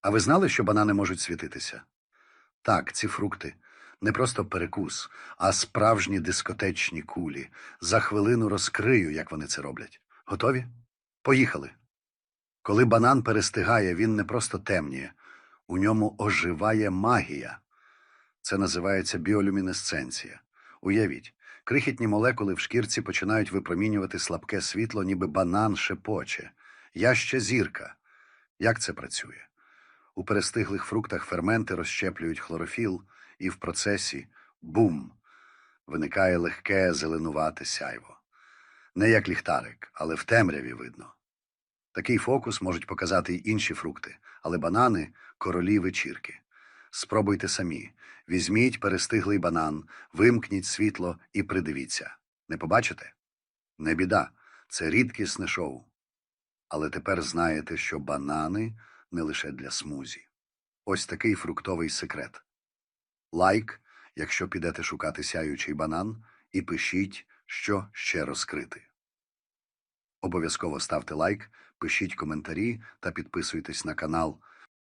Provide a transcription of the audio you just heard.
А ви знали, що банани можуть світитися? Так, ці фрукти не просто перекус, а справжні дискотечні кулі. За хвилину розкрию, як вони це роблять. Готові? Поїхали. Коли банан перестигає, він не просто темніє, у ньому оживає магія. Це називається біолюмінесценція. Уявіть, крихітні молекули в шкірці починають випромінювати слабке світло, ніби банан шепоче. Я ще зірка. Як це працює? У перестиглих фруктах ферменти розщеплюють хлорофіл, і в процесі бум! Виникає легке зеленувате сяйво. Не як ліхтарик, але в темряві видно. Такий фокус можуть показати й інші фрукти, але банани королі вечірки. Спробуйте самі. Візьміть перестиглий банан, вимкніть світло і придивіться. Не побачите? Не біда, це рідкісне шоу. Але тепер знаєте, що банани не лише для смузі. Ось такий фруктовий секрет. Лайк, якщо підете шукати сяючий банан, і пишіть, що ще розкрити. Обов'язково ставте лайк, пишіть коментарі та підписуйтесь на канал.